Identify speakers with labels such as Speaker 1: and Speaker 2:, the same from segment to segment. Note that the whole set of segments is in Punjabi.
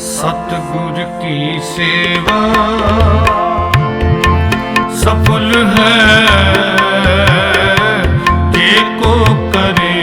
Speaker 1: सतगुर की सेवा सफल है जे को करे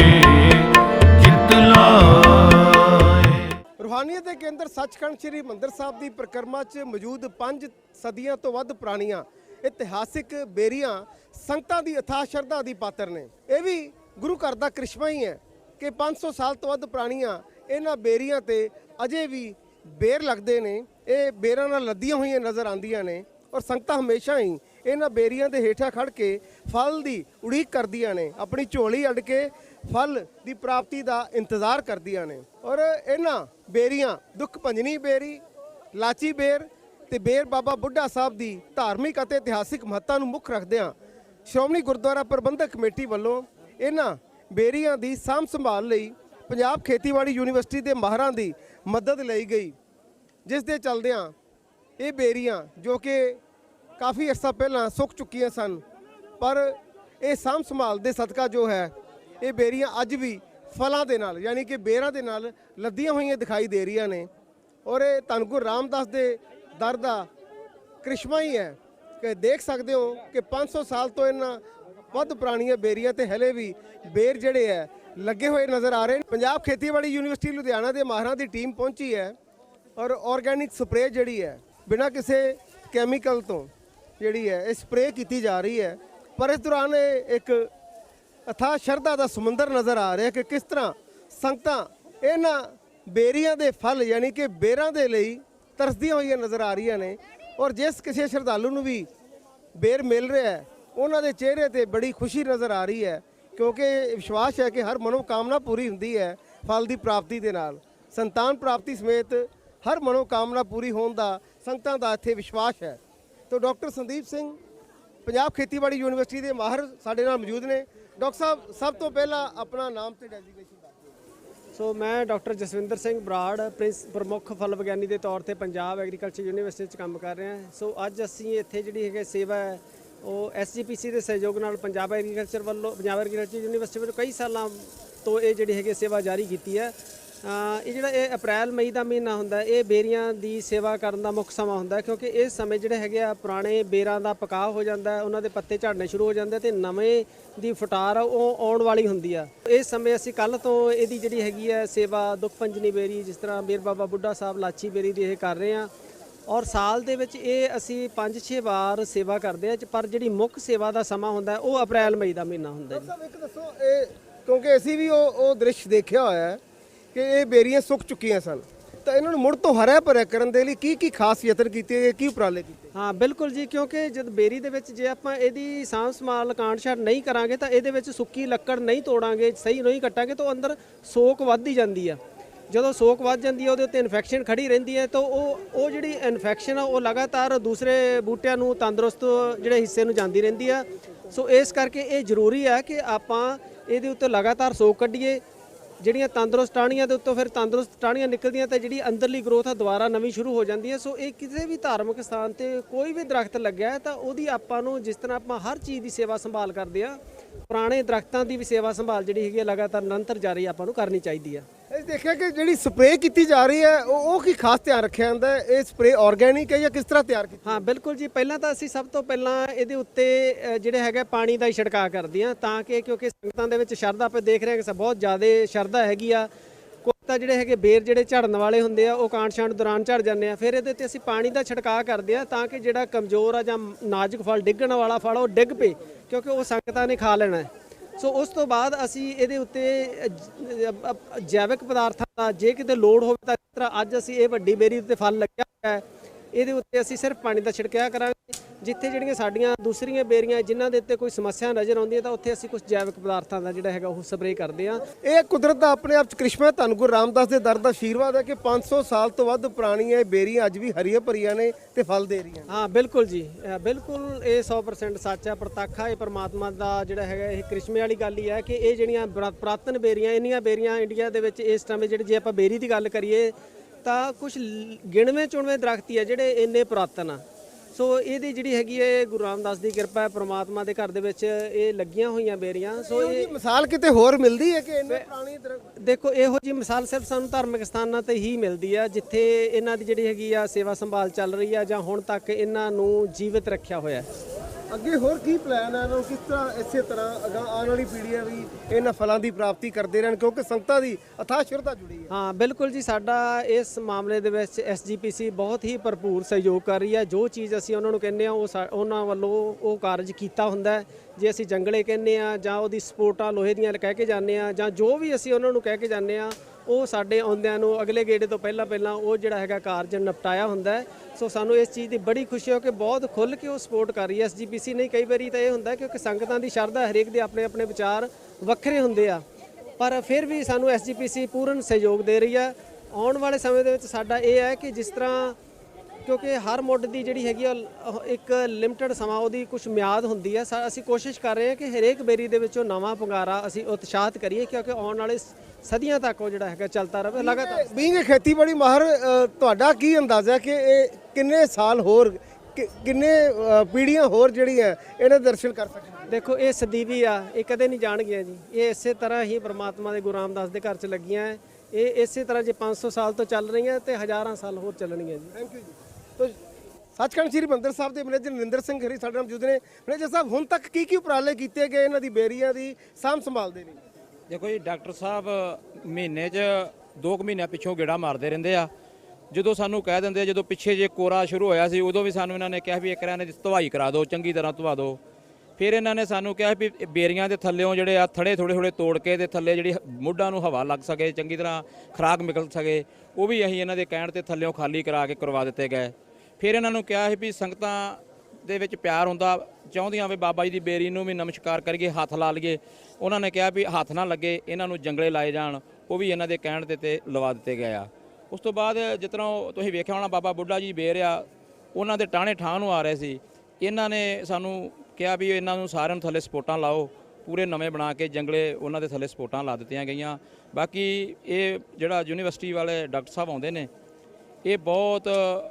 Speaker 1: चित लाए
Speaker 2: ਰੂਹਾਨੀਅਤ ਦੇ ਕੇਂਦਰ ਸੱਚਖੰਡ ਸ੍ਰੀ ਹਰਿਮੰਦਰ ਸਾਹਿਬ ਦੀ ਪ੍ਰਕਰਮਾ 'ਚ ਮੌਜੂਦ ਪੰਜ ਸਦੀਆਂ ਤੋਂ ਵੱਧ ਪੁਰਾਣੀਆਂ ਇਤਿਹਾਸਿਕ ਬੇਰੀਆਂ ਸੰਗਤਾਂ ਦੀ ਅਥਾਹ ਸ਼ਰਧਾ ਦੀ ਪਾਤਰ ਨੇ ਇਹ ਵੀ ਗੁਰੂ ਘਰ ਦਾ ਕ੍ਰਿਸ਼ਮਾ ਹੀ ਹੈ ਕਿ 500 ਸਾਲ ਤੋਂ ਵੱਧ ਪੁਰਾਣੀਆਂ ਇਹਨਾਂ ਬੇਰੀਆਂ ਤੇ ਅਜੇ ਵੀ ਬੇਰ ਲੱਗਦੇ ਨੇ, ਇਹ ਬੇਰਾਂ ਨਾਲ ਲੱਦੀਆਂ ਹੋਈਆਂ ਨਜ਼ਰ ਆਉਂਦੀਆਂ ਨੇ ਔਰ ਸੰਗਤਾਂ ਹਮੇਸ਼ਾ ਹੀ ਇਹਨਾਂ ਬੇਰੀਆਂ ਦੇ ਹੇਠਾਂ ਖੜ ਕੇ ਫਲ ਦੀ ਉਡੀਕ ਕਰਦੀਆਂ ਨੇ, ਆਪਣੀ ਝੋਲੀ ਅੱਡ ਕੇ ਫਲ ਦੀ ਪ੍ਰਾਪਤੀ ਦਾ ਇੰਤਜ਼ਾਰ ਕਰਦੀਆਂ ਨੇ। ਔਰ ਇਹਨਾਂ ਬੇਰੀਆਂ, ਦੁੱਖ ਭੰਜਨੀ ਬੇਰੀ, ਲਾਚੀ ਬੇਰ ਤੇ ਬੇਰ ਬਾਬਾ ਬੁੱਢਾ ਸਾਹਿਬ ਦੀ ਧਾਰਮਿਕ ਅਤੇ ਇਤਿਹਾਸਿਕ ਮਹੱਤਤਾ ਨੂੰ ਮੁੱਖ ਰੱਖਦਿਆਂ ਸ਼੍ਰੋਮਣੀ ਗੁਰਦੁਆਰਾ ਪ੍ਰਬੰਧਕ ਕਮੇਟੀ ਵੱਲੋਂ ਇਹਨਾਂ ਬੇਰੀਆਂ ਦੀ ਸਾਂਭ ਸੰਭਾਲ ਲਈ ਪੰਜਾਬ ਖੇਤੀਬਾੜੀ ਯੂਨੀਵਰਸਿਟੀ ਦੇ ਮਾਹਰਾਂ ਦੀ ਮਦਦ ਲਈ ਗਈ, ਜਿਸ ਦੇ ਚਲਦਿਆਂ ਇਹ ਬੇਰੀਆਂ ਜੋ ਕਿ ਕਾਫੀ ਅਰਸਾ ਪਹਿਲਾਂ ਸੁੱਕ ਚੁੱਕੀਆਂ ਸਨ, ਪਰ ਇਹ ਸਾਂਭ ਸੰਭਾਲ ਦੇ ਸਦਕਾ ਜੋ ਹੈ, ਇਹ ਬੇਰੀਆਂ ਅੱਜ ਵੀ ਫਲਾਂ ਦੇ ਨਾਲ, ਯਾਨੀ ਕਿ ਬੇਰਾਂ ਦੇ ਨਾਲ ਲੱਦੀਆਂ ਹੋਈਆਂ ਦਿਖਾਈ ਦੇ ਰਹੀਆਂ ਨੇ। ਔਰ ਇਹ ਧੰਨ ਗੁਰੂ ਰਾਮਦਾਸ ਦੇ ਦਰ ਦਾ ਕ੍ਰਿਸ਼ਮਾ ਹੀ ਹੈ ਕਿ ਦੇਖ ਸਕਦੇ ਹੋ ਕਿ 500 ਸਾਲ ਤੋਂ ਇਹਨਾਂ ਵੱਧ ਪੁਰਾਣੀਆਂ ਬੇਰੀਆਂ ਤੇ ਹਲੇ ਵੀ ਬੇਰ ਜਿਹੜੇ ਹੈ ਲੱਗੇ ਹੋਏ ਨਜ਼ਰ ਆ ਰਹੇ ਨੇ। ਪੰਜਾਬ ਖੇਤੀਬਾੜੀ ਯੂਨੀਵਰਸਿਟੀ ਲੁਧਿਆਣਾ ਦੇ ਮਾਹਰਾਂ ਦੀ ਟੀਮ ਪਹੁੰਚੀ ਹੈ ਔਰ ਆਰਗੈਨਿਕ ਸਪਰੇਅ ਜਿਹੜੀ ਹੈ, ਬਿਨਾਂ ਕਿਸੇ ਕੈਮੀਕਲ ਤੋਂ ਜਿਹੜੀ ਹੈ, ਇਹ ਸਪਰੇਅ ਕੀਤੀ ਜਾ ਰਹੀ ਹੈ। ਪਰ ਇਸ ਦੌਰਾਨ ਇਹ ਇੱਕ ਅਥਾਹ ਸ਼ਰਧਾ ਦਾ ਸਮੁੰਦਰ ਨਜ਼ਰ ਆ ਰਿਹਾ ਕਿ ਕਿਸ ਤਰ੍ਹਾਂ ਸੰਗਤਾਂ ਇਹਨਾਂ ਬੇਰੀਆਂ ਦੇ ਫਲ ਯਾਨੀ ਕਿ ਬੇਰਾਂ ਦੇ ਲਈ ਤਰਸਦੀਆਂ ਹੋਈਆਂ ਨਜ਼ਰ ਆ ਰਹੀਆਂ ਨੇ ਔਰ ਜਿਸ ਕਿਸੇ ਸ਼ਰਧਾਲੂ ਨੂੰ ਵੀ ਬੇਰ ਮਿਲ ਰਿਹਾ ਹੈ, ਉਹਨਾਂ ਦੇ ਚਿਹਰੇ ਤੇ ਬੜੀ ਖੁਸ਼ੀ ਨਜ਼ਰ ਆ ਰਹੀ ਹੈ। ਕਿਉਂਕਿ ਵਿਸ਼ਵਾਸ ਹੈ ਕਿ ਹਰ ਮਨੋਕਾਮਨਾ ਪੂਰੀ ਹੁੰਦੀ ਹੈ ਫਲ ਦੀ ਪ੍ਰਾਪਤੀ ਦੇ ਨਾਲ। ਸੰਤਾਨ ਪ੍ਰਾਪਤੀ ਸਮੇਤ ਹਰ ਮਨੋਕਾਮਨਾ ਪੂਰੀ ਹੋਣ ਦਾ, ਸੰਗਤਾਂ ਦਾ ਇੱਥੇ ਵਿਸ਼ਵਾਸ ਹੈ। ਤੋਂ ਡਾਕਟਰ ਸੰਦੀਪ ਸਿੰਘ, ਪੰਜਾਬ ਖੇਤੀਬਾੜੀ ਯੂਨੀਵਰਸਿਟੀ ਦੇ ਮਾਹਰ ਸਾਡੇ ਨਾਲ ਮੌਜੂਦ ਨੇ। ਡਾਕਟਰ ਸਾਹਿਬ, ਸਭ ਤੋਂ ਪਹਿਲਾਂ ਆਪਣਾ ਨਾਮ ਤੇ ਡੈਜ਼ਿਗਨੇਸ਼ਨ
Speaker 3: ਸੋ ਮੈਂ ਡਾਕਟਰ ਜਸਵਿੰਦਰ ਸਿੰਘ ਬਰਾੜ, ਪ੍ਰਿੰਸ ਪ੍ਰਮੁੱਖ ਫਲ ਵਿਗਿਆਨੀ ਦੇ ਤੌਰ ਤੇ ਪੰਜਾਬ ਐਗਰੀਕਲਚਰ ਯੂਨੀਵਰਸਿਟੀ 'ਚ ਕੰਮ ਕਰ ਰਿਹਾ। ਸੋ ਅੱਜ ਅਸੀਂ ਇੱਥੇ ਜਿਹੜੀ ਹੈਗੇ ਸੇਵਾ ਹੈ ਉਹ ਐਸਜੀਪੀਸੀ ਦੇ ਸਹਿਯੋਗ ਨਾਲ ਪੰਜਾਬ ਐਗਰੀਕਲਚਰ ਵੱਲੋਂ, ਪੰਜਾਬ ਐਗਰੀਕਲਚਰ ਯੂਨੀਵਰਸਿਟੀ ਵੱਲੋਂ ਕਈ ਸਾਲਾਂ ਤੋਂ ਇਹ ਜਿਹੜੀ ਹੈਗੀ ਸੇਵਾ ਜਾਰੀ ਕੀਤੀ ਹੈ। ਇਹ ਜਿਹੜਾ ਇਹ ਅਪ੍ਰੈਲ, ਮਈ ਦਾ ਮਹੀਨਾ ਹੁੰਦਾ ਇਹ ਬੇਰੀਆਂ ਦੀ ਸੇਵਾ ਕਰਨ ਦਾ ਮੁੱਖ ਸਮਾਂ ਹੁੰਦਾ ਕਿਉਂਕਿ ਇਸ ਸਮੇਂ ਜਿਹੜੇ ਹੈਗੇ ਆ, ਪੁਰਾਣੇ ਬੇਰਾਂ ਦਾ ਪਕਾਅ ਹੋ ਜਾਂਦਾ ਉਹਨਾਂ ਦੇ ਪੱਤੇ ਝੜਨੇ ਸ਼ੁਰੂ ਹੋ ਜਾਂਦੇ ਤੇ ਨਵੇਂ ਦੀ ਫਟਾਰ ਉਹ ਆਉਣ ਵਾਲੀ ਹੁੰਦੀ ਆ। ਇਸ ਸਮੇਂ ਅਸੀਂ ਕੱਲ ਤੋਂ ਇਹਦੀ ਜਿਹੜੀ ਹੈਗੀ ਹੈ ਸੇਵਾ, ਦੁੱਖ ਪੰਜਨੀ ਬੇਰੀ ਜਿਸ ਤਰ੍ਹਾਂ ਬੇਰ ਬਾਬਾ ਬੁੱਢਾ ਸਾਹਿਬ ਲਾਚੀ ਬੇਰੀ ਦੀ ਇਹ ਕਰ ਰਹੇ ਆ ਔਰ ਸਾਲ ਦੇ ਵਿੱਚ ਇਹ ਅਸੀਂ 5-6 ਵਾਰ ਸੇਵਾ ਕਰਦੇ ਆ ਪਰ ਜਿਹੜੀ ਮੁੱਖ ਸੇਵਾ ਦਾ ਸਮਾਂ ਹੁੰਦਾ ਹੈ, ਉਹ ਅਪ੍ਰੈਲ ਮਈ ਦਾ ਮਹੀਨਾ ਹੁੰਦਾ ਜੀ।
Speaker 2: ਸਾਹਿਬ ਇੱਕ ਦੱਸੋ ਇਹ ਕਿਉਂਕਿ ਅਸੀਂ ਵੀ ਉਹ ਉਹ ਦ੍ਰਿਸ਼ ਦੇਖਿਆ ਹੋਇਆ ਹੈ ਕਿ ਇਹ ਬੇਰੀਆਂ ਸੁੱਕ ਚੁੱਕੀਆਂ ਸਨ। ਤਾਂ ਇਹਨਾਂ ਨੂੰ ਮੁੜ ਤੋਂ ਹਰਿਆ ਭਰਿਆ ਕਰਨ ਦੇ ਲਈ ਕੀ ਕੀ ਖਾਸ ਯਤਨ ਕੀਤੇ ਗਏ ਕੀ ਉਪਰਾਲੇ ਕੀਤੇ?
Speaker 3: ਹਾਂ ਬਿਲਕੁਲ ਜੀ ਕਿਉਂਕਿ ਜਦ ਬੇਰੀ ਦੇ ਵਿੱਚ ਜੇ ਆਪਾਂ ਇਹਦੀ ਸਾਂਭ ਸੰਭਾਲ ਕਾਂਡ ਛਾੜ ਨਹੀਂ ਕਰਾਂਗੇ ਤਾਂ ਇਹਦੇ ਵਿੱਚ ਸੁੱਕੀ ਲੱਕੜ ਨਹੀਂ ਤੋੜਾਂਗੇ ਸਹੀ ਨਹੀਂ ਕੱਟਾਂਗੇ ਤਾਂ ਉਹ ਅੰਦਰ ਸੋਕ ਵੱਧਦੀ ਜਾਂਦੀ ਆ। ਜਦੋਂ ਸੋਕ ਵੱਧ ਜਾਂਦੀ ਹੈ, ਉਹਦੇ ਉੱਤੇ ਇਨਫੈਕਸ਼ਨ ਖੜੀ ਰਹਿੰਦੀ ਹੈ, ਤਾਂ ਉਹ ਉਹ ਜਿਹੜੀ ਇਨਫੈਕਸ਼ਨ ਆ, ਉਹ ਲਗਾਤਾਰ ਦੂਸਰੇ ਬੂਟਿਆਂ ਨੂੰ ਤੰਦਰੁਸਤ ਜਿਹੜੇ ਹਿੱਸੇ ਨੂੰ ਜਾਂਦੀ ਰਹਿੰਦੀ ਆ। ਸੋ ਇਸ ਕਰਕੇ ਇਹ ਜ਼ਰੂਰੀ ਹੈ ਕਿ ਆਪਾਂ ਇਹਦੇ ਉੱਤੇ ਲਗਾਤਾਰ ਸੋਕ ਕੱਢੀਏ। ਜਿਹੜੀਆਂ ਤੰਦਰੁਸਤ ਟਾਹਣੀਆਂ ਦੇ ਉੱਤੋਂ ਫਿਰ ਤੰਦਰੁਸਤ ਟਾਹਣੀਆਂ ਨਿਕਲਦੀਆਂ ਤਾਂ ਜਿਹੜੀ ਅੰਦਰਲੀ ਗਰੋਥ ਆ, ਦੁਬਾਰਾ ਨਵੀਂ ਸ਼ੁਰੂ ਹੋ ਜਾਂਦੀ ਹੈ। ਸੋ ਇਹ ਕਿਸੇ ਵੀ ਧਾਰਮਿਕ ਸਥਾਨ ਤੇ ਕੋਈ ਵੀ ਦਰਖਤ ਲੱਗਿਆ ਤਾਂ ਉਹਦੀ ਆਪਾਂ ਨੂੰ ਜਿਸ ਤਰ੍ਹਾਂ ਆਪਾਂ ਹਰ ਚੀਜ਼ ਦੀ ਸੇਵਾ ਸੰਭਾਲ ਕਰਦੇ ਆ ਪੁਰਾਣੇ ਦਰਖਤਾਂ ਦੀ ਵੀ ਸੇਵਾ ਸੰਭਾਲ ਜਿਹੜੀ ਹੈਗੀ ਹੈ ਲਗਾਤਾਰ ਨਿਰੰਤਰ ਜਾਰੀ ਆਪਾਂ ਨੂੰ ਕਰਨੀ ਚਾਹੀਦੀ ਆ।
Speaker 2: ਅਸੀਂ ਦੇਖਿਆ ਕਿ ਜਿਹੜੀ ਸਪਰੇਅ ਕੀਤੀ ਜਾ ਰਹੀ ਹੈ ਉਹ ਉਹ ਕੀ ਖਾਸ ਧਿਆਨ ਰੱਖਿਆ ਜਾਂਦਾ ਹੈ? ਇਹ ਸਪਰੇਅ ਆਰਗੈਨਿਕ ਹੈ ਜਾਂ ਕਿਸ ਤਰ੍ਹਾਂ ਤਿਆਰ ਕੀਤੀ?
Speaker 3: ਹਾਂ ਬਿਲਕੁਲ ਜੀ। ਪਹਿਲਾਂ ਤਾਂ ਅਸੀਂ ਸਭ ਤੋਂ ਪਹਿਲਾਂ ਇਹਦੇ ਉੱਤੇ ਅ, ਜਿਹੜੇ ਹੈਗਾ ਪਾਣੀ ਦਾ ਹੀ ਛਿੜਕਾਅ ਕਰਦੇ ਆ ਤਾਂ ਕਿ ਕਿਉਂਕਿ ਸੰਗਤਾਂ ਦੇ ਵਿੱਚ ਸ਼ਰਧਾ ਆਪਾਂ ਦੇਖ ਰਹੇ ਹਾਂ ਕਿ ਬਹੁਤ ਜ਼ਿਆਦਾ ਸ਼ਰਧਾ ਹੈਗੀ ਆ। ਤਾਂ ਜਿਹੜੇ ਹੈਗੇ ਬੇਰ ਜਿਹੜੇ ਝੜਨ ਵਾਲੇ ਹੁੰਦੇ ਆ, ਉਹ ਕਾਂਟ ਛਾਂਟ ਦੌਰਾਨ ਝੜ ਜਾਂਦੇ ਆ। ਫਿਰ ਇਹਦੇ ਤੇ ਅਸੀਂ ਪਾਣੀ ਦਾ ਛਿੜਕਾਅ ਕਰਦੇ ਆ ਤਾਂ ਕਿ ਜਿਹੜਾ ਕਮਜ਼ੋਰ ਆ ਜਾਂ ਨਾਜ਼ੁਕ ਫਲ, ਡਿੱਗਣ ਵਾਲਾ ਫਲ ਉਹ ਡਿੱਗ ਪਏ, ਕਿਉਂਕਿ ਉਹ ਸੰਗਤਾਂ ਨੇ ਖਾ ਲੈਣਾ ਸੋ ਉਸ ਤੋਂ ਬਾਅਦ ਅਸੀਂ ਇਹਦੇ ਉੱਤੇ ਜੈਵਿਕ ਪਦਾਰਥਾਂ ਦਾ ਜੇ ਕਿਤੇ ਲੋੜ ਹੋਵੇ ਤਾਂ ਜਿਸ ਤਰ੍ਹਾਂ ਅੱਜ ਅਸੀਂ ਇਹ ਵੱਡੀ ਬੇਰੀ ਉੱਤੇ ਫਲ ਲੱਗਿਆ ਹੋਇਆ ਹੈ। ਇਹਦੇ ਉੱਤੇ ਅਸੀਂ ਸਿਰਫ ਪਾਣੀ ਦਾ ਛਿੜਕਿਆ ਕਰਾਂਗੇ। ਜਿੱਥੇ ਜਿਹੜੀਆਂ ਸਾਡੀਆਂ ਦੂਸਰੀਆਂ ਬੇਰੀਆਂ ਜਿਨ੍ਹਾਂ ਦੇ ਉੱਤੇ ਕੋਈ ਸਮੱਸਿਆ ਨਜ਼ਰ ਆਉਂਦੀ ਹੈ ਤਾਂ ਉੱਥੇ ਅਸੀਂ ਕੁਝ ਜੈਵਿਕ ਪਦਾਰਥਾਂ ਦਾ ਜਿਹੜਾ ਹੈਗਾ ਉਹ ਸਪਰੇਅ ਕਰਦੇ ਹਾਂ।
Speaker 2: ਇਹ ਕੁਦਰਤ ਦਾ ਆਪਣੇ ਆਪ ਚ ਕ੍ਰਿਸ਼ਮਾ। ਧੰਨ ਗੁਰੂ ਰਾਮਦਾਸ ਦੇ ਦਰ ਦਾ ਆਸ਼ੀਰਵਾਦ ਹੈ ਕਿ 500 ਸਾਲ ਤੋਂ ਵੱਧ ਪੁਰਾਣੀਆਂ ਇਹ ਬੇਰੀਆਂ ਅੱਜ ਵੀ ਹਰੀਆਂ ਭਰੀਆਂ ਨੇ ਤੇ ਫਲ ਦੇ ਰਹੀਆਂ
Speaker 3: ਹਾਂ ਬਿਲਕੁਲ ਜੀ। ਬਿਲਕੁਲ ਇਹ 100% ਸੱਚ ਹੈ ਪ੍ਰਤੱਖ ਇਹ ਪਰਮਾਤਮਾ ਦਾ ਜਿਹੜਾ ਹੈਗਾ ਇਹ ਕ੍ਰਿਸ਼ਮੇ ਵਾਲੀ ਗੱਲ ਹੀ ਹੈ ਕਿ ਇਹ ਜਿਹੜੀਆਂ ਪੁਰਾਤਨ ਬੇਰੀਆਂ ਇੰਨੀਆਂ ਬੇਰੀਆਂ ਇੰਡੀਆ ਦੇ ਵਿੱਚ ਇਸ ਸਮੇਂ ਜਿਹੜੇ ਜੇ ਆਪਾਂ ਬੇਰੀ ਦੀ ਗੱਲ ਕਰੀਏ ਤਾਂ ਕੁਝ ਗਿਣਵੇਂ ਚੁਣਵੇਂ ਦਰਖਤ ਹੀ ਆ ਜਿਹੜੇ ਇੰਨੇ ਪੁਰਾਤਨ ਆ। ਸੋ ਇਹਦੀ ਜਿਹੜੀ ਹੈਗੀ ਹੈ ਗੁਰੂ ਰਾਮਦਾਸ ਦੀ ਕਿਰਪਾ ਹੈ ਪ੍ਰਮਾਤਮਾ ਦੇ ਘਰ ਦੇ ਵਿੱਚ ਇਹ ਲੱਗੀਆਂ ਹੋਈਆਂ ਬੇਰੀਆਂ। ਸੋ ਇਹ
Speaker 2: ਮਿਸਾਲ ਕਿਤੇ ਹੋਰ ਮਿਲਦੀ ਹੈ ਕਿ ਇੰਨੇ ਪੁਰਾਣੀ
Speaker 3: ਦੇਖੋ ਇਹੋ ਜੀ ਮਿਸਾਲ ਸਿਰਫ ਸਾਨੂੰ ਧਾਰਮਿਕ ਸਥਾਨਾਂ ਤੇ ਹੀ ਮਿਲਦੀ ਆ ਜਿੱਥੇ ਇਹਨਾਂ ਦੀ ਜਿਹੜੀ ਹੈਗੀ ਆ ਸੇਵਾ ਸੰਭਾਲ ਚੱਲ ਰਹੀ ਆ ਜਾਂ ਹੁਣ ਤੱਕ ਇਹਨਾਂ ਨੂੰ ਜੀਵਿਤ ਰੱਖਿਆ ਹੋਇਆ ਹੈ।
Speaker 2: ਅੱਗੇ ਹੋਰ ਕੀ ਪਲਾਨ ਹੈ? ਇਹਨਾਂ ਨੂੰ ਕਿਸ ਤਰ੍ਹਾਂ ਇਸੇ ਤਰ੍ਹਾਂ ਅਗਾਂਹ ਆਉਣ ਵਾਲੀ ਪੀੜ੍ਹੀਆਂ ਵੀ ਇਹਨਾਂ ਫਲਾਂ ਦੀ ਪ੍ਰਾਪਤੀ ਕਰਦੇ ਰਹਿਣ ਕਿਉਂਕਿ ਸੰਗਤਾਂ ਦੀ ਅਥਾਹ ਸ਼ਰਧਾ ਜੁੜੀ ਹੈ।
Speaker 3: ਹਾਂ, ਬਿਲਕੁਲ ਜੀ, ਸਾਡਾ ਇਸ ਮਾਮਲੇ ਦੇ ਵਿੱਚ ਐਸਜੀਪੀਸੀ ਬਹੁਤ ਹੀ ਭਰਪੂਰ ਸਹਿਯੋਗ ਕਰ ਰਹੀ ਹੈ। ਜੋ ਚੀਜ਼ ਅਸੀਂ ਉਹਨਾਂ ਨੂੰ ਕਹਿੰਦੇ ਆ ਉਹ ਸਾ- ਉਹਨਾਂ ਵੱਲੋਂ ਉਹ ਕਾਰਜ ਕੀਤਾ ਹੁੰਦਾ ਹੈ। ਜੇ ਅਸੀਂ ਜੰਗਲੇ ਕਹਿੰਦੇ ਆ ਜਾਂ ਉਹਦੀ ਸਪੋਰਟਾਂ ਲੋਹੇ ਦੀਆਂ ਕਹਿ ਕੇ ਜਾਂਦੇ ਆ ਜਾਂ ਜੋ ਵੀ ਅਸੀਂ ਉਹਨਾਂ ਨੂੰ ਕਹਿ ਕੇ ਜਾਂਦੇ ਆ ਉਹ ਸਾਡੇ ਆਉਂਦਿਆਂ ਨੂੰ ਅਗਲੇ ਗੇੜੇ ਤੋਂ ਪਹਿਲਾਂ ਪਹਿਲਾਂ ਉਹ ਜਿਹੜਾ ਹੈਗਾ ਕਾਰਜ ਨਿਪਟਾਇਆ ਹੁੰਦਾ ਹੈ। ਸੋ ਸਾਨੂੰ ਇਸ ਚੀਜ਼ ਦੀ ਬੜੀ ਖੁਸ਼ੀ ਹੋ ਕਿ ਬਹੁਤ ਖੁੱਲ ਕੇ ਉਹ ਸਪੋਰਟ ਕਰ ਰਹੀ ਹੈ। ਐਸਜੀਪੀਸੀ ਨਹੀਂ, ਕਈ ਵਾਰੀ ਤਾਂ ਇਹ ਹੁੰਦਾ ਕਿਉਂਕਿ ਸੰਗਤਾਂ ਦੀ ਸ਼ਰਧਾ ਹਰੇਕ ਦੇ ਆਪਣੇ ਆਪਣੇ ਵਿਚਾਰ ਵੱਖਰੇ ਹੁੰਦੇ ਆ। ਪਰ ਫਿਰ ਵੀ ਸਾਨੂੰ ਐਸਜੀਪੀਸੀ ਪੂਰਨ ਸਹਿਯੋਗ ਦੇ ਰਹੀ ਹੈ। ਆਉਣ ਵਾਲੇ ਸਮੇਂ ਦੇ ਵਿੱਚ ਸਾਡਾ ਇਹ ਹੈ ਕਿ ਜਿਸ ਤਰ੍ਹਾਂ ਕਿਉਂਕਿ ਹਰ ਮੁੱਢ ਦੀ ਜਿਹੜੀ ਹੈਗੀ ਆ ਇੱਕ ਲਿਮਟਿਡ ਸਮਾਂ ਉਹਦੀ ਕੁਝ ਮਿਆਦ ਹੁੰਦੀ ਹੈ। ਸਾ- ਅਸੀਂ ਕੋਸ਼ਿਸ਼ ਕਰ ਰਹੇ ਹਾਂ ਕਿ ਹਰੇਕ ਬੇਰੀ ਦੇ ਵਿੱਚੋਂ ਨਵਾਂ ਪੰਗਾਰਾ ਅਸੀਂ ਉਤਸ਼ਾਹਿਤ ਕਰੀਏ ਕਿਉਂਕਿ ਆਉਣ ਵਾਲੇ ਸਦੀਆਂ ਤੱਕ ਉਹ ਜਿਹੜਾ ਹੈਗਾ ਚੱਲਦਾ ਰਹੇ ਲਗਾਤਾਰ।
Speaker 2: ਬੀਂਗ ਖੇਤੀਬਾੜੀ ਮਾਹਰ ਤੁਹਾਡਾ ਕੀ ਅੰਦਾਜ਼ਾ ਕਿ ਇਹ ਕਿੰਨੇ ਸਾਲ ਹੋਰ ਕਿੰਨੇ ਪੀੜ੍ਹੀਆਂ ਹੋਰ ਜਿਹੜੀਆਂ ਇਹਨਾਂ ਦਰਸ਼ਨ ਕਰ ਸਕਣ?
Speaker 3: ਦੇਖੋ ਇਹ ਸਦੀਵੀ ਆ ਇਹ ਕਦੇ ਨਹੀਂ ਜਾਣਗੀਆਂ ਜੀ। ਇਹ ਇਸੇ ਤਰ੍ਹਾਂ ਹੀ ਪ੍ਰਮਾਤਮਾ ਦੇ ਗੁਰੂ ਰਾਮਦਾਸ ਦੇ ਘਰ 'ਚ ਲੱਗੀਆਂ ਹੈ। ਇਹ ਇਸੇ ਤਰ੍ਹਾਂ ਜੇ 500 ਸਾਲ ਤੋਂ ਚੱਲ ਰਹੀਆਂ ਤੇ ਹਜ਼ਾਰਾਂ ਸਾਲ ਹੋਰ ਚੱਲਣਗੀਆਂ ਜੀ।
Speaker 2: ਥੈਂਕ ਯੂ ਜੀ। ਤੋ ਸੱਚਖੰਡ ਸ੍ਰੀ ਮੰਦਰ ਸਾਹਿਬ ਦੇ ਮੈਨੇਜਰ ਨਰਿੰਦਰ ਸਿੰਘ ਹਰੀ ਸਾਡੇ ਨਾਲ ਮੌਜੂਦ ਨੇ। ਮੈਨੇਜਰ ਸਾਹਿਬ ਹੁਣ ਤੱਕ ਕੀ ਕੀ ਉਪਰਾਲੇ ਕੀਤੇ ਗਏ ਇਹਨਾਂ ਦੀ ਬੇਰੀਆਂ ਦੀ ਸਾਂਭ ਸੰਭਾਲ ਦੇ ਲਈ?
Speaker 4: ਦੇਖੋ ਜੀ ਡਾਕਟਰ ਸਾਹਿਬ ਮਹੀਨੇ 'ਚ 2 ਮਹੀਨਿਆਂ ਪਿੱਛੋਂ ਗੇੜਾ ਮਾਰਦੇ ਰਹਿੰਦੇ ਆ। ਜਦੋਂ ਸਾਨੂੰ ਕਹਿ ਦਿੰਦੇ ਆ, ਜਦੋਂ ਪਿੱਛੇ ਜੇ ਕੋਰਾ ਸ਼ੁਰੂ ਹੋਇਆ ਸੀ ਉਦੋਂ ਵੀ ਸਾਨੂੰ ਇਹਨਾਂ ਨੇ ਕਿਹਾ ਵੀ ਇੱਕ ਰਾਂ ਦੀ ਧਵਾਈ ਕਰਾ ਦਿਓ ਚੰਗੀ ਤਰ੍ਹਾਂ ਧਵਾ ਦਿਓ। ਫਿਰ ਇਹਨਾਂ ਨੇ ਸਾਨੂੰ ਕਿਹਾ ਵੀ ਬੇਰੀਆਂ ਦੇ ਥੱਲੇੋਂ ਜਿਹੜੇ ਆ ਥੜੇ ਥੋੜੇ ਥੋੜੇ ਤੋੜ ਕੇ ਤੇ ਥੱਲੇ ਜਿਹੜੀ ਮੁੱਢਾਂ ਨੂੰ ਹਵਾ ਲੱਗ ਸਕੇ ਚੰਗੀ ਤਰ੍ਹਾਂ ਖਰਾਕ ਨਿਕਲ ਸਕੇ ਉਹ ਵੀ ਅਸੀਂ ਇਹਨਾਂ ਦੇ ਕਹਿਣ ਤੇ ਥੱਲੇੋਂ ਖਾਲੀ ਕਰਾ ਕੇ ਕਰਵਾ ਦਿੱਤੇ ਗਏ। ਫਿਰ ਇਹਨਾਂ ਨੂੰ ਕਿਹਾ ਸੀ ਵੀ ਸੰਗਤਾਂ ਦੇ ਵਿੱਚ ਪਿਆਰ ਹੁੰਦਾ ਚਾਹੁੰਦੀਆਂ ਵੀ ਬਾਬਾ ਜੀ ਦੀ ਬੇਰੀ ਨੂੰ ਵੀ ਨਮਸਕਾਰ ਕਰੀਏ, ਹੱਥ ਲਾ ਲਈਏ। ਉਹਨਾਂ ਨੇ ਕਿਹਾ ਵੀ ਹੱਥ ਨਾ ਲੱਗੇ, ਇਹਨਾਂ ਨੂੰ ਜੰਗਲੇ ਲਾਏ ਜਾਣ, ਉਹ ਵੀ ਇਹਨਾਂ ਦੇ ਕਹਿਣ ਤੇ ਤੇ ਲਵਾ ਦਿੱਤੇ ਗਏ ਆ। ਉਸ ਤੋਂ ਬਾਅਦ ਜਿਸ ਤਰ੍ਹਾਂ ਤੁਸੀਂ ਵੇਖਿਆ ਹੋਣਾ, ਬਾਬਾ ਬੁੱਢਾ ਜੀ ਬੇਰ ਆ, ਉਹਨਾਂ ਦੇ ਟਾਣੇ ਠਾਂ ਨੂੰ ਆ ਰਹੇ ਸੀ। ਇਹਨਾਂ ਨੇ ਸਾਨੂੰ ਕਿਹਾ ਵੀ ਇਹਨਾਂ ਨੂੰ ਸਾਰਿਆਂ ਨੂੰ ਥੱਲੇ ਸਪੋਰਟਾਂ ਲਾਓ, ਪੂਰੇ ਨਵੇਂ ਬਣਾ ਕੇ ਜੰਗਲੇ ਉਹਨਾਂ ਦੇ ਥੱਲੇ ਸਪੋਰਟਾਂ ਲਾ ਦਿੱਤੀਆਂ ਗਈਆਂ। ਬਾਕੀ ਇਹ ਜਿਹੜਾ ਯੂਨੀਵਰਸਿਟੀ ਵਾਲੇ ਡਾਕਟਰ ਸਾਹਿਬ ਆਉਂਦੇ ਨੇ ਇਹ ਬਹੁਤ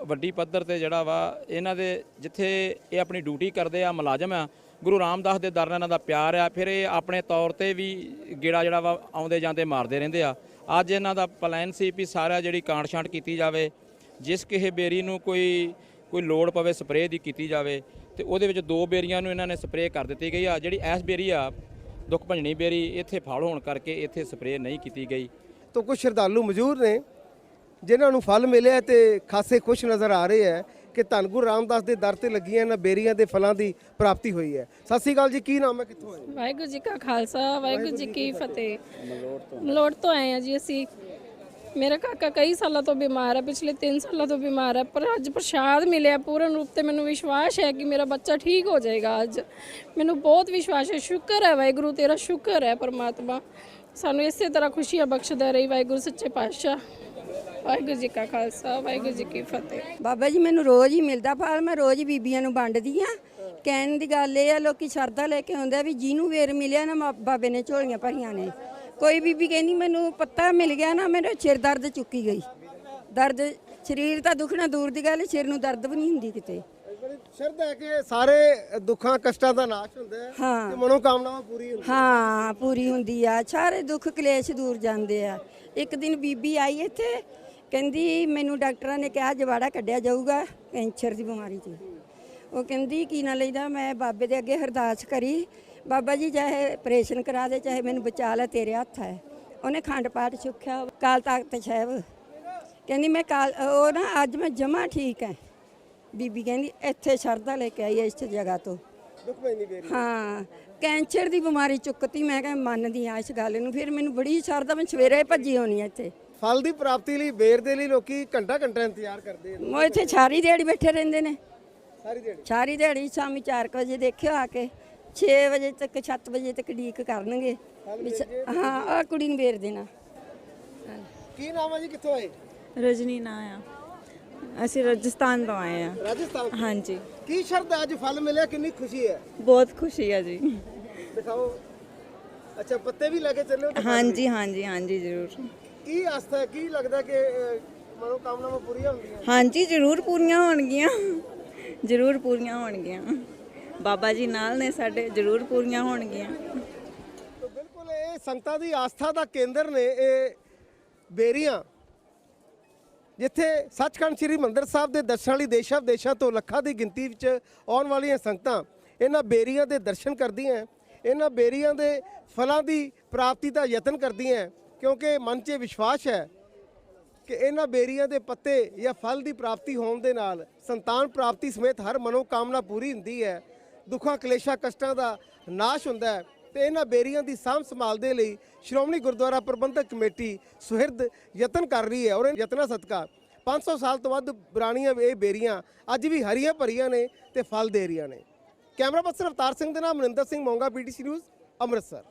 Speaker 4: ਵੱਡੀ ਪੱਧਰ ਤੇ ਜਿਹੜਾ ਵਾ, ਇਹਨਾਂ ਦੇ ਜਿੱਥੇ ਇਹ ਆਪਣੀ ਡਿਊਟੀ ਕਰਦੇ ਆ, ਮੁਲਾਜ਼ਮ ਆ, ਗੁਰੂ ਰਾਮਦਾਸ ਦੇ ਦਰ ਨਾਲ ਇਹਨਾਂ ਦਾ ਪਿਆਰ ਆ। ਫਿਰ ਇਹ ਆਪਣੇ ਤੌਰ ਤੇ ਵੀ ਗੇੜਾ ਜਿਹੜਾ ਵਾ, ਆਉਂਦੇ ਜਾਂਦੇ ਮਾਰਦੇ ਰਹਿੰਦੇ ਆ। ਅੱਜ ਇਹਨਾਂ ਦਾ ਪਲਾਨ ਸੀ ਵੀ ਸਾਰਾ ਜਿਹੜੀ ਕਾਂਟ ਛਾਂਟ ਕੀਤੀ ਜਾਵੇ, ਜਿਸ ਕਿਸੇ ਬੇਰੀ ਨੂੰ ਕੋਈ ਕੋਈ ਲੋੜ ਪਵੇ ਸਪਰੇਅ ਦੀ ਕੀਤੀ ਜਾਵੇ, ਤੇ ਉਹਦੇ ਵਿੱਚ ਦੋ ਬੇਰੀਆਂ ਨੂੰ ਇਹਨਾਂ ਨੇ ਸਪਰੇਅ ਕਰ ਦਿੱਤੀ ਗਈ ਆ। ਜਿਹੜੀ ਐਸ ਬੇਰੀ ਆ, ਦੁੱਖ ਭੰਜਣੀ ਬੇਰੀ, ਇੱਥੇ ਫਲ ਹੋਣ ਕਰਕੇ ਇੱਥੇ ਸਪਰੇਅ ਨਹੀਂ ਕੀਤੀ ਗਈ।
Speaker 2: ਤੋਂ ਕੁਝ ਸ਼ਰਧਾਲੂ ਮੌਜੂਦ ਨੇ ਜਿਨ੍ਹਾਂ ਨੂੰ ਫਲ ਮਿਲਿਆ ਤੇ ਖਾਸੇ ਖੁਸ਼ ਨਜ਼ਰ ਆ ਰਹੇ ਹੈ ਕਿ ਧੰਨ ਗੁਰੂ ਰਾਮਦਾਸ ਦੇ ਦਰ ਤੇ ਲੱਗੀਆਂ ਇਹਨਾਂ ਬੇਰੀਆਂ ਦੇ ਫਲਾਂ ਦੀ ਪ੍ਰਾਪਤੀ ਹੋਈ ਹੈ। ਸਤਿ ਸ੍ਰੀ ਅਕਾਲ ਜੀ ਕੀ ਨਾਮ ਹੈ ਕਿੱਥੋਂ ਆਏ
Speaker 5: ਵਾਹਿਗੁਰੂ ਜੀ ਕਾ ਖਾਲਸਾ ਵਾਹਿਗੁਰੂ ਜੀ ਕੀ ਫਤਿਹ। ਮਲੋੜ ਤੋਂ। ਆਏ ਆ ਜੀ ਅਸੀਂ। ਮੇਰਾ ਕਾਕਾ ਕਈ ਸਾਲਾਂ ਤੋਂ ਬਿਮਾਰ ਹੈ ਪਿਛਲੇ 3 ਸਾਲਾਂ ਤੋਂ ਬਿਮਾਰ ਹੈ ਪਰ ਅੱਜ ਪ੍ਰਸ਼ਾਦ ਮਿਲਿਆ ਪੂਰਨ ਰੂਪ ਤੇ ਮੈਨੂੰ ਵਿਸ਼ਵਾਸ ਹੈ ਕਿ ਮੇਰਾ ਬੱਚਾ ਠੀਕ ਹੋ ਜਾਏਗਾ ਅੱਜ। ਮੈਨੂੰ ਬਹੁਤ ਵਿਸ਼ਵਾਸ ਹੈ ਸ਼ੁਕਰ ਹੈ ਵਾਹਿਗੁਰੂ ਤੇਰਾ ਸ਼ੁਕਰ ਹੈ ਪਰਮਾਤਮਾ ਸਾਨੂੰ ਇਸੇ ਤਰ੍ਹਾਂ ਖੁਸ਼ੀਆਂ ਬਖਸ਼ਦਾ ਰਹੀ ਵਾਹਿਗੁਰੂ ਸੱਚੇ ਪਾਤਸ਼ਾਹ। ਵਾਹਿਗੁਰੂ ਜੀ ਕਾ ਖਾਲਸਾ ਵਾਹਿਗੁਰੂ ਜੀ ਕੀ ਫਤਿਹ।
Speaker 6: ਬਾਬਾ ਜੀ ਮੈਨੂੰ ਰੋਜ਼ ਹੀ ਮਿਲਦਾ ਫਲ ਮੈਂ ਰੋਜ਼ ਹੀ ਬੀਬੀਆਂ ਨੂੰ ਵੰਡਦੀ ਆ ਕਹਿਣ ਦੀ ਗੱਲ ਇਹ ਆ ਲੋਕੀ ਸ਼ਰਧਾ ਲੈ ਕੇ ਆਉਂਦੇ ਆ ਵੀ ਜਿਹਨੂੰ ਵੇਰ ਮਿਲਿਆ ਨਾ ਮਾ- ਬਾਬੇ ਨੇ ਝੋਲੀਆਂ ਭਰੀਆਂ ਨੇ। ਕੋਈ ਬੀਬੀ ਕਹਿੰਦੀ ਮੈਨੂੰ ਪੱਤਾ ਮਿਲ ਗਿਆ ਨਾ ਮੇਰੇ ਸਿਰ ਦਰਦ ਚੁੱਕੀ ਗਈ। ਦਰਦ ਸਰੀਰ ਤਾਂ ਦੁਖਣਾ ਦੂਰ ਦੀ ਗੱਲ ਸਿਰ ਨੂੰ ਦਰਦ ਵੀ ਨਹੀਂ ਹੁੰਦੀ ਕਿਤੇ।
Speaker 2: ਸ਼ਰਧਾ ਹੈ ਕਿ ਸਾਰੇ ਦੁੱਖਾਂ ਕਸ਼ਟਾਂ ਦਾ ਨਾਸ਼ ਹੁੰਦਾ ਹੈ
Speaker 6: ਹਾਂ।
Speaker 2: ਤੇ ਮਨੋਕਾਮਨਾਵਾਂ ਪੂਰੀ ਹੁੰਦੀਆਂ
Speaker 6: ਹਾਂ ਪੂਰੀ ਹੁੰਦੀ ਆ। ਸਾਰੇ ਦੁੱਖ ਕਲੇਸ਼ ਦੂਰ ਜਾਂਦੇ ਆ। ਇੱਕ ਦਿਨ ਬੀਬੀ ਆਈ ਇੱਥੇ ਕਹਿੰਦੀ ਮੈਨੂੰ ਡਾਕਟਰਾਂ ਨੇ ਕਿਹਾ ਜਵਾੜਾ ਕੱਢਿਆ ਜਾਊਗਾ ਕੈਂਸਰ ਦੀ ਬਿਮਾਰੀ 'ਚ ਉਹ ਕਹਿੰਦੀ ਕੀ ਨਾ ਲਈਦਾ ਮੈਂ ਬਾਬੇ ਦੇ ਅੱਗੇ ਅਰਦਾਸ ਕਰੀ। ਬਾਬਾ ਜੀ ਚਾਹੇ ਆਪਰੇਸ਼ਨ ਕਰਾ ਦੇ ਚਾਹੇ ਮੈਨੂੰ ਬਚਾ ਲੈ ਤੇਰੇ ਹੱਥ ਹੈ। ਉਹਨੇ ਖੰਡ ਪਾਠ ਚੁੱਕਿਆ ਕਾਲ ਤਖਤ ਸਾਹਿਬ। ਕਹਿੰਦੀ ਮੈਂ ਕਾਲ ਉਹ ਨਾ ਅੱਜ ਮੈਂ ਜਮਾ ਠੀਕ ਹੈ ਬੀਬੀ ਕਹਿੰਦੀ ਇੱਥੇ ਸ਼ਰਧਾ ਲੈ ਕੇ ਆਈ ਹੈ ਇਸ ਜਗ੍ਹਾ ਤੋਂ। ਹਾਂ ਕੈਂਸਰ ਦੀ ਬਿਮਾਰੀ ਚੁੱਕਤੀ ਮੈਂ ਕਿਹਾ ਮੰਨਦੀ ਆ ਇਸ ਗੱਲ ਨੂੰ। ਫਿਰ ਮੈਨੂੰ ਬੜੀ ਸ਼ਰਧਾ ਮੈਂ ਸਵੇਰੇ ਭੱਜੀ ਹੋਣੀ ਇੱਥੇ।
Speaker 2: ਫਲ ਦੀ ਪ੍ਰਾਪਤੀ ਲਈ ਬੇਰ ਦੇ ਲਈ ਲੋਕੀ ਘੰਟਾ ਘੰਟਾ ਇੰਤਜ਼ਾਰ ਕਰਦੇ ਨੇ
Speaker 6: ਉਹ ਇੱਥੇ ਸਾਰੀ ਦਿਹਾੜੀ ਬੈਠੇ ਰਹਿੰਦੇ ਨੇ।
Speaker 2: ਸਾਰੀ ਦਿਹਾੜੀ?
Speaker 6: ਸਾਰੀ ਦਿਹਾੜੀ ਸ਼ਾਮੀ 4 ਵਜੇ ਦੇਖਿਓ ਆ ਕੇ 6 ਵਜੇ ਤੱਕ 7 ਵਜੇ ਤੱਕ ਡੀਕ ਕਰਨਗੇ। ਵੀ ਸ- ਹਾਂ ਆ ਕੁੜੀ ਨੂੰ ਵੇਰ ਦੇਣਾ।
Speaker 2: ਕੀ ਨਾਮ ਹੈ ਜੀ? ਕਿੱਥੋਂ ਆਏ?
Speaker 7: ਰਜਨੀ ਨਾ ਆ। ਅਸੀਂ ਰਾਜਸਥਾਨ ਤੋਂ ਆਏ ਆ।
Speaker 2: ਰਾਜਸਥਾਨ ਤੋਂ।
Speaker 7: ਹਾਂਜੀ।
Speaker 2: ਕੀ ਸ਼ਰਧਾ ਅੱਜ ਫਲ ਮਿਲਿਆ? ਕਿੰਨੀ ਖੁਸ਼ੀ ਹੈ?
Speaker 7: ਬਹੁਤ ਖੁਸ਼ੀ ਆ ਜੀ।
Speaker 2: ਦਿਖਾਓ। ਅੱਛਾ ਪੱਤੇ ਵੀ ਲੈ ਕੇ ਚੱਲੇ ਹੋ ਤਾਂ
Speaker 7: ਹਾਂਜੀ ਹਾਂਜੀ ਹਾਂਜੀ ਜ਼ਰੂਰ।
Speaker 2: ਕੀ ਆਸਥਾ ਹੈ? ਕੀ ਲੱਗਦਾ ਕਿ ਅਹ, ਮਨੋਕਾਮਨਾਵਾਂ ਪੂਰੀਆਂ ਹੁੰਦੀਆਂ?
Speaker 7: ਹਾਂਜੀ ਜ਼ਰੂਰ ਪੂਰੀਆਂ ਹੋਣਗੀਆਂ। ਜ਼ਰੂਰ ਪੂਰੀਆਂ ਹੋਣਗੀਆਂ। ਬਾਬਾ ਜੀ ਨਾਲ ਨੇ ਸਾਡੇ ਜ਼ਰੂਰ ਪੂਰੀਆਂ ਹੋਣਗੀਆਂ।
Speaker 2: ਤੋ ਬਿਲਕੁਲ ਇਹ ਸੰਗਤਾਂ ਦੀ ਆਸਥਾ ਦਾ ਕੇਂਦਰ ਨੇ ਇਹ ਬੇਰੀਆਂ। ਜਿੱਥੇ ਸੱਚਖੰਡ ਸ੍ਰੀ ਮੰਦਰ ਸਾਹਿਬ ਦੇ ਦਰਸ਼ਨ ਲਈ ਦੇਸ਼ਾਂ ਵਿਦੇਸ਼ਾਂ ਤੋਂ ਲੱਖਾਂ ਦੀ ਗਿਣਤੀ ਵਿੱਚ ਆਉਣ ਵਾਲੀਆਂ ਸੰਗਤਾਂ ਇਹਨਾਂ ਬੇਰੀਆਂ ਦੇ ਦਰਸ਼ਨ ਕਰਦੀਆਂ ਇਹਨਾਂ ਬੇਰੀਆਂ ਦੇ ਫਲਾਂ ਦੀ ਪ੍ਰਾਪਤੀ ਦਾ ਯਤਨ ਕਰਦੀਆਂ ਕਿਉਂਕਿ ਮਨ 'ਚ ਵਿਸ਼ਵਾਸ ਹੈ ਕਿ ਇਹਨਾਂ ਬੇਰੀਆਂ ਦੇ ਪੱਤੇ ਜਾਂ ਫਲ ਦੀ ਪ੍ਰਾਪਤੀ ਹੋਣ ਦੇ ਨਾਲ ਸੰਤਾਨ ਪ੍ਰਾਪਤੀ ਸਮੇਤ ਹਰ ਮਨੋਕਾਮਨਾ ਪੂਰੀ ਹੁੰਦੀ ਹੈ, ਦੁੱਖਾਂ, ਕਲੇਸ਼ਾਂ, ਕਸ਼ਟਾਂ ਦਾ ਨਾਸ਼ ਹੁੰਦਾ ਹੈ ਤੇ ਇਹਨਾਂ ਬੇਰੀਆਂ ਦੀ ਸਾਂਭ ਸੰਭਾਲ ਦੇ ਲਈ ਸ਼੍ਰੋਮਣੀ ਗੁਰਦੁਆਰਾ ਪ੍ਰਬੰਧਕ ਕਮੇਟੀ ਸੁਹਿਰਦ ਯਤਨ ਕਰ ਰਹੀ ਹੈ ਔਰ ਇਹ ਯਤਨਾਂ ਸਦਕਾ 500 ਸਾਲ ਤੋਂ ਵੱਧ ਪੁਰਾਣੀਆਂ ਇਹ ਬੇਰੀਆਂ ਅੱਜ ਵੀ ਹਰੀਆਂ ਭਰੀਆਂ ਨੇ ਤੇ ਫਲ ਦੇ ਰਹੀਆਂ ਨੇ। ਕੈਮਰਾ ਪਰਸਨ ਅਵਤਾਰ ਸਿੰਘ ਦੇ ਨਾਮ, ਮਨਿੰਦਰ ਸਿੰਘ ਮੋਂਗਾ, ਪੀਟੀਸੀ ਨਿਊਜ਼, ਅੰਮ੍ਰਿਤਸਰ।